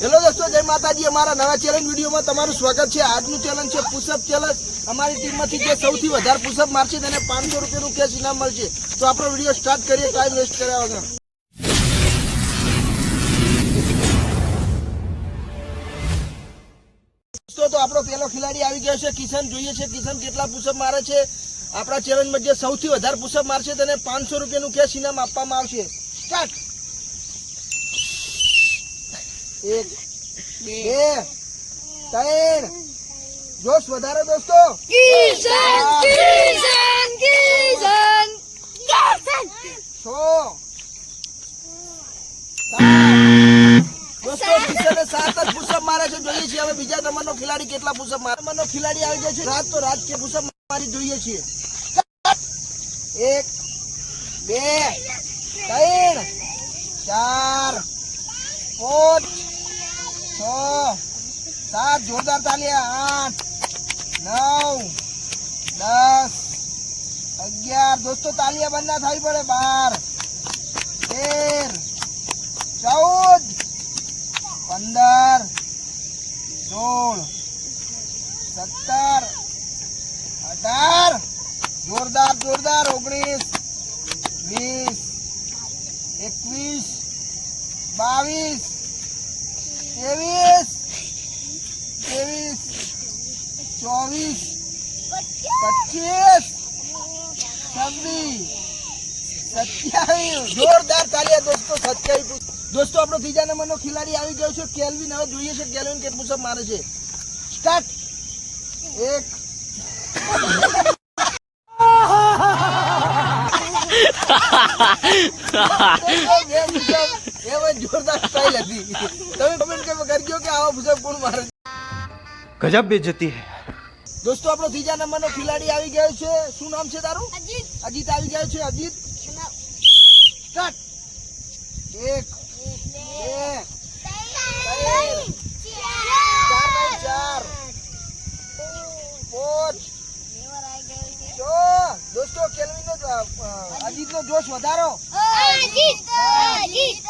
Hello દોસ્તો, જય માતાજી. અમારા નવા ચેલેન્જ વિડીયોમાં તમારું સ્વાગત છે. આજનું ચેલેન્જ છે પુશઅપ ચેલેન્જ અમારી ટીમમાંથી જે સૌથી વધારે પુશઅપ મારશે તેને પાંચસો રૂપિયાનું કેશ ઇનામ મળશે. તો આપણો વીડિયો સ્ટાર્ટ કરીએ ટાઈમ વેસ્ટ કર્યા વગર. તો આપણો પહેલો ખેલાડી આવી ગયો છે, કિશન. જોઈએ છે, કિશન કેટલા પુશઅપ મારે છે. આપણા ચેલેન્જમાં જે સૌથી વધારે પુશઅપ મારશે તેને પાંચસો રૂપિયાનું કેશ ઇનામ આપવામાં આવશે. સ્ટાર્ટ એક બે ત્રણ. જોશ વધારો દોસ્તો. કિશન કિશન કિશન. કિશન. છ દોસ્તો કિશને સાત જ પુશઅપ મારે છે. જોઈએ છીએ હવે બીજા નંબરનો ખેલાડી કેટલા પુશઅપ મારે નંબરનો ખેલાડી આવી જાય છે. રાત તો રાત કે પુશઅપ મારી જોઈએ છીએ. એક બે ત્રણ. ચાર. પાંચ. છ સાત, જોરદાર તાલિયા આઠ, નવ, દસ, અગિયાર. દોસ્તો તાલીયા બંધ ના થવી પડે, બાર, તેર, ચૌદ, પંદર, સોળ, સત્તર, અઢાર. જોરદાર જોરદાર, ઓગણીસ, વીસ, એકવીસ, બાવીસ ત્રેવીસ. ત્રેવીસ. ચોવીસ. પચીસ. છવ્વીસ. સત્યાવીસ. જોરદાર ચાલ્યા દોસ્તો સત્યાવીસ દોસ્તો આપણો ત્રીજા નંબરનો ખેલાડી આવી ગયો છે કેલ્વિન. હવે જોઈએ છે કેલ્વિન કેટલું સબ મારે છે. સ્ટાર્ટ. એક. ગજબ બેજતી હે. દોસ્તો આપણો ત્રીજા નંબરનો ખેલાડી આવી ગયો છે. શું નામ છે તારું? અજીત. આવી ગયો છે અજીત. એક બે ચાર. ચાર પાંચ. જો અજીતનો જોશ વધારો. અજીત અજીત.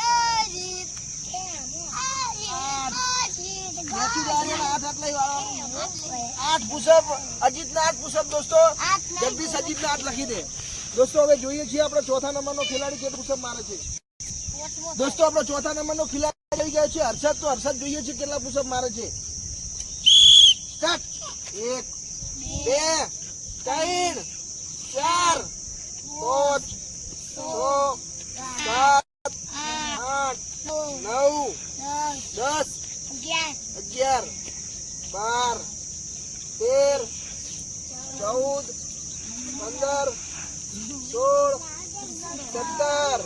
જોઈએ છીએ આપણે ચોથા નંબરનો ખેલાડી કેટલું પુષપ મારે છે. દોસ્તો, આપણો ચોથા નંબરનો ખેલાડી આવી ગયો છે. હર્ષદ, તો હર્ષદ જોઈએ છે કેટલા પુષપ મારે છે. એક, બે, ત્રણ, ચાર, પાંચ છ સાત આઠ નવ દસ અગિયાર બાર, તેર, ચૌદ, પંદર, સોળ, સત્તર,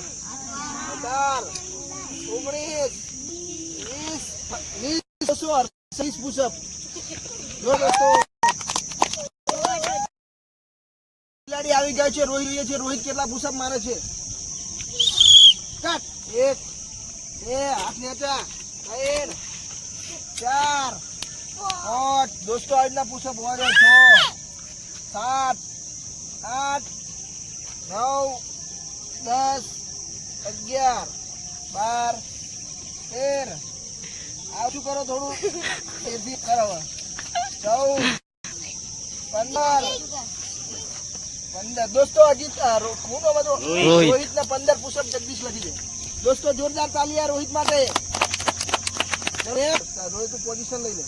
અઢાર, ઓગણીસ, વીસ વીસ બસો પુષપ જો આવી ગયા છે રોહિત જોઈએ છે, રોહિત કેટલા પુષપ મારે છે? કટ. એક, બે, હાથ નેતા ત્રણ, ચાર પાંચ દોસ્તો આજના પુષપ હોય છ. સાત આઠ નવ દસ અગિયાર બાર તેર. આ શું કરો થોડું? એથી કરો. ચૌદ પંદર પંદર. દોસ્તો હજી ખૂબ બધો રોહિત. ને પંદર પુષપ જગદીશ લખી દે. દોસ્તો જોરદાર તાલિયા રોહિત માટે. રોહિત પોઝિશન લઈ લે.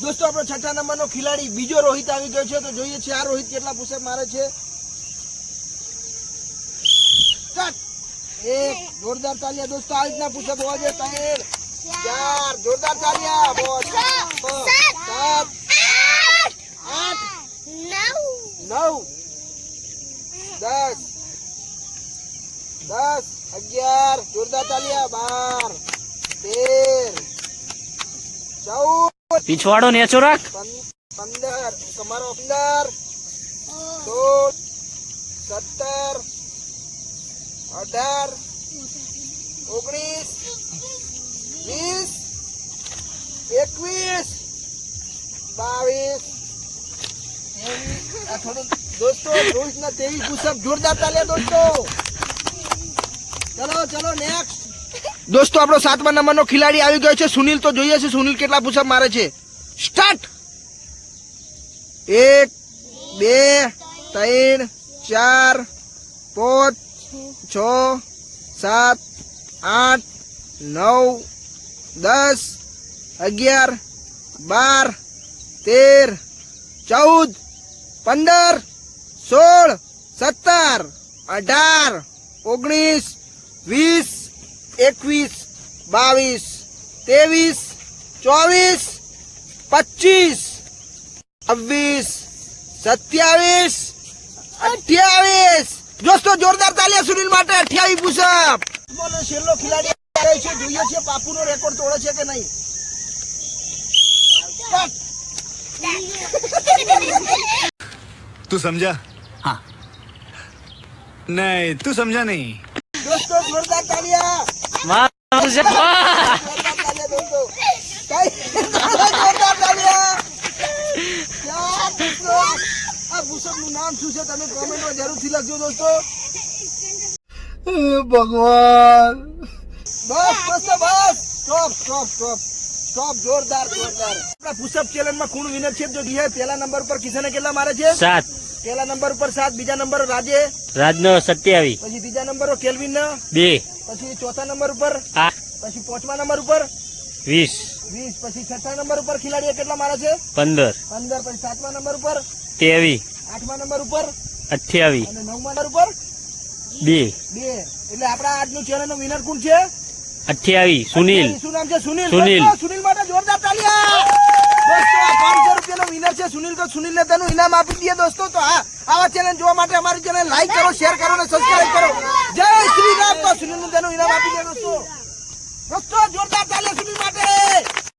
દોસ્તો આપણો છઠ્ઠા નંબરનો ખેલાડી બીજો રોહિત આવી ગયો છે. તો જોઈએ છે આ રોહિત કેટલા પુષપ મારે છે. એક જોરદાર તાલિયા દોસ્તો આ રીતના પુષપ હોવા જોઈએ. ત્રણ ચાર જોરદાર તાલિયા સાત આઠ નવ. દસ દસ અગિયાર જોરદાર તાલિયા બાર તેર ચૌદ પીછવાડો નેચો રાખ. પંદર, તમારો પંદર. સોળ સત્તર, અઢાર, ઓગણીસ, વીસ, એકવીસ, બાવીસ. દોસ્તો રોહિત ના તેવી પુષપ જોરદાર ચાલે દોસ્તો. ચલો ચલો નેક્સ્ટ દોસ્તો, આપણો સાતમા નંબરનો ખિલાડી આવી ગયો છે. સુનિલ તો જોઈએ છે. સુનિલ કેટલા પુશઅપ મારે છે? સ્ટાર્ટ! એક, બે, ત્રણ, ચાર, પાંચ, છ, સાત, આઠ, નવ, દસ, અગિયાર, બાર, તેર, ચૌદ, પંદર, સોળ, સત્તર, અઢાર, ઓગણીસ, વીસ એકવીસ બાવીસ ત્રેવીસ ચોવીસ પચીસ છવ્વીસ સત્યાવીસ અઠ્યાવીસ. દોસ્તો જોરદાર તાલીયા સુનિલ માટે અઠ્યાવીસ પુષપ છેલ્લો ખિલાડી છે. જોઈએ છે પાપુ નો રેકોર્ડ તોડે છે કે નહીં. તું સમજા? હા. નહીં તું સમજા નહીં. દોસ્તો જોરદાર તાલીયા મારું છે નામ શું છે તમે કોમેન્ટમાં જરૂરથી લખજો દોસ્તો ભગવાન. બસ બસ બસ. સ્ટોપ સ્ટોપ સ્ટોપ સ્ટોપ જોરદાર જોરદાર. આપણા પુષપ ચેલેન્જમાં કોણ વિનર છે, જો પહેલા નંબર પર કિશને કેટલા મારે છે? સાત. પહેલા નંબર ઉપર સાત બીજા નંબર રાજે. રાજનો સત્યાવી પછી બીજા નંબર કેલ્વિન. બે. પછી ચોથા નંબર ઉપર. પછી પાંચમા નંબર ઉપર. વીસ. વીસ પછી છઠ્ઠા નંબર ઉપર ખેલાડીએ કેટલા મારે છે? પંદર. પંદર પછી સાતમા નંબર ઉપર. તેવી આઠમા નંબર ઉપર. અઠ્યાવીસ. અને નવમા નંબર ઉપર. બે. બે. એટલે આપણા આજનું ચેનલનું વિનર કોણ છે? અઠ્યાવીસ. સુનિલ. શું નામ છે? સુનિલ. સુનિલ. સુનિલ માટે જોરદાર તાલીયા દોસ્તો આ વિનર છે? સુનિલ તો સુનિલ ને તેનું ઇનામ આપી દઈએ દોસ્તો. તો હા આવા ચેનલ જોવા માટે અમારી ચેનલ લાઈક કરો શેર કરો અને સબસ્ક્રાઇબ કરો. જય શ્રી રામ. તો સુનિલનું તેનું ઇનામ આપી દે દોસ્તો. દોસ્તો, જોરદાર ચાલે સુનિલ